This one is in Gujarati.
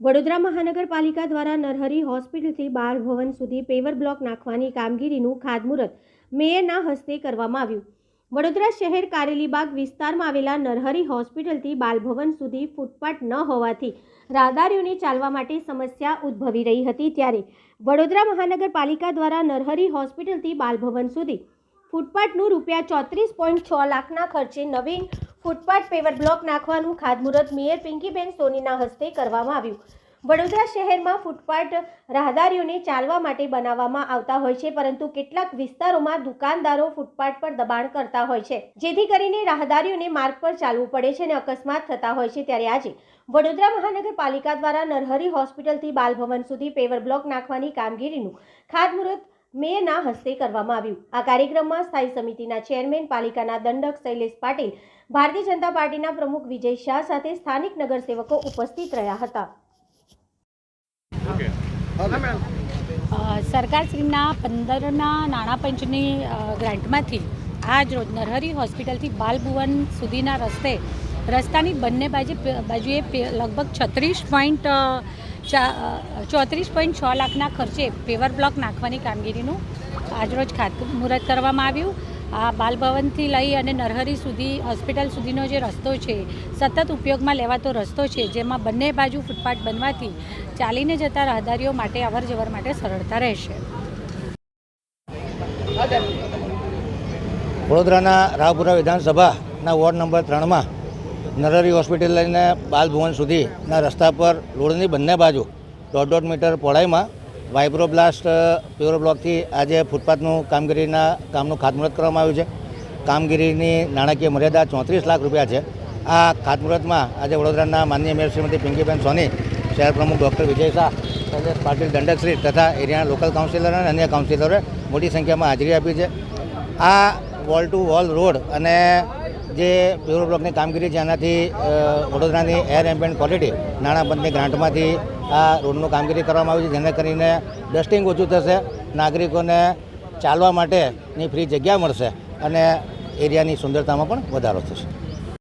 વડોદરા મહાનગરપાલિકા દ્વારા નરહરી હોસ્પિટલથી બાળ ભવન સુધી પેવર બ્લોક નાખવાની કામગીરીનું ખાતમુહૂર્ત મેયરના હસ્તે કરવામાં આવ્યું. વડોદરા શહેર કારેલીબાગ વિસ્તારમાં આવેલા નરહરી હોસ્પિટલથી બાલભવન સુધી ફૂટપાથ ન હોવાથી રાહદારીઓને ચાલવા માટે સમસ્યા ઉદ્ભવી રહી હતી ત્યારે વડોદરા મહાનગરપાલિકા દ્વારા નરહરી હોસ્પિટલથી બાલભવન સુધી ફૂટપાથનું રૂપિયા ચોત્રીસ પોઈન્ટ છ લાખના ખર્ચે નવીન ફૂટપાથ પેવર બ્લોક નાખવાનું ખાતમુહૂર્ત મેયર પિંકીબેન સોનીના હસ્તે કરવામાં આવ્યું. વડોદરા શહેરમાં ફૂટપાથ રાહદારીઓને ચાલવા માટે બનાવવામાં આવતા હોય છે, પરંતુ કેટલાક વિસ્તારોમાં દુકાનદારો ફૂટપાથ પર દબાણ કરતા હોય છે. જેથી કરીને રાહદારીઓને માર્ગ પર ચાલવું પડે છે અને અકસ્માત થતા હોય છે. ત્યારે આજે વડોદરા મહાનગરપાલિકા દ્વારા નરહરી હોસ્પિટલથી બાલભવન સુધી પેવર બ્લોક નાખવાની કામગીરીનું ખાતમુહૂર્ત મેયરના હસ્તે કરવામાં આવ્યું. આ કાર્યક્રમમાં સ્થાયી સમિતિના ચેરમેન, પાલિકાના દંડક શૈલેષ પાટીલ, ભારતીય જનતા પાર્ટીના પ્રમુખ વિજય શાહ સાથે સ્થાનિક નગરસેવકો ઉપસ્થિત રહ્યા હતા. સરકારશ્રીના પંદરના નાણાં પંચની ગ્રાન્ટમાંથી આજ રોજ નરહરી હોસ્પિટલથી બાલભુવન સુધીના રસ્તે રસ્તાની બંને બાજુ બાજુએ લગભગ છત્રીસ પોઈન્ટ ચોત્રીસ પોઈન્ટ છ લાખના ખર્ચે પેવર બ્લોક નાખવાની કામગીરીનું આજરોજ ખાતમુહૂર્ત કરવામાં આવ્યું. આ બાલભવનથી લઈ અને નરહરી સુધી, હોસ્પિટલ સુધીનો જે રસ્તો છે, સતત ઉપયોગમાં લેવાતો રસ્તો છે, જેમાં બંને બાજુ ફૂટપાથ બનવાથી ચાલીને જતા રાહદારીઓ માટે અવર જવર માટે સરળતા રહેશે. વડોદરાના રાવપુરા વિધાનસભાના વોર્ડ નંબર ત્રણમાં નરહરી હોસ્પિટલ લઈને બાલભુવન સુધીના રસ્તા પર રોડની બંને બાજુ દોઢ દોઢ મીટર પહોળાઈમાં વાઇબ્રોબ્લાસ્ટ પ્યોર બ્લોકથી આજે ફૂટપાથનું કામગીરીના કામનું ખાતમુહૂર્ત કરવામાં આવ્યું છે. કામગીરીની નાણાકીય મર્યાદા ચોત્રીસ લાખ રૂપિયા છે. આ ખાતમુહૂર્તમાં આજે વડોદરાના માનનીય મેયર શ્રીમતી પિંકીબેન સોની, શહેર પ્રમુખ ડૉક્ટર વિજય શાહ શૈલેષ પાટીલ દંડકશ્રી તથા એરિયાના લોકલ કાઉન્સિલર અને અન્ય કાઉન્સિલરોએ મોટી સંખ્યામાં હાજરી આપી છે. આ વોલ ટુ વોલ રોડ અને જે પ્યોર બ્લોકની કામગીરી છે, એનાથી વડોદરાની એર એમ્બિયન્ટ ક્વોલિટી નાણાંપંચની ગ્રાન્ટમાંથી આ રોડનું કામગીરી કરવામાં આવી છે, જેને કરીને ડસ્ટિંગ ઓછું થશે, નાગરિકોને ચાલવા માટેની ફ્રી જગ્યા મળશે અને એરિયાની સુંદરતામાં પણ વધારો થશે.